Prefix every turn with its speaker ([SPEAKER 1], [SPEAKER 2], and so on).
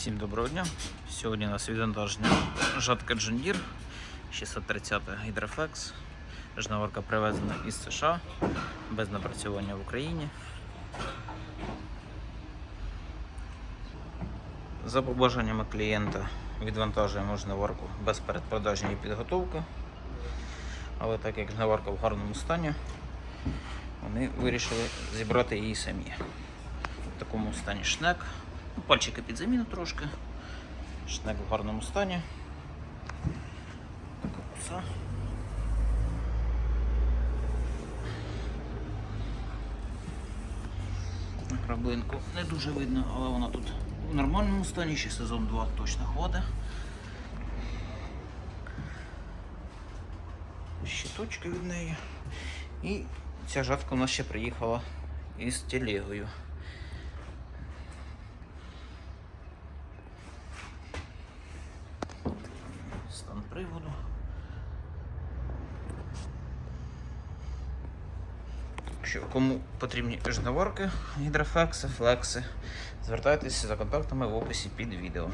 [SPEAKER 1] Всім доброго дня. Сьогодні у нас відвантаження жатка Deere 630 Hydroflex. Жниварка привезена із США без напрацювання в Україні. За побажаннями клієнта відвантажуємо жниварку без передпродажної підготовки. Але так як жниварка в гарному стані, вони вирішили зібрати її самі. В такому стані шнек. Ну, Пальчики під заміну трошки. Шнек в гарному стані. Така коса. Краблинку не дуже видно, але вона тут в нормальному стані, ще сезон 2 точно хватить. Щиточки від неї. І ця жатка у нас ще приїхала із телегою. Стан приводу. Якщо кому потрібні жноварки, гідрофлекси, флекси, звертайтеся за контактами в описі під відео.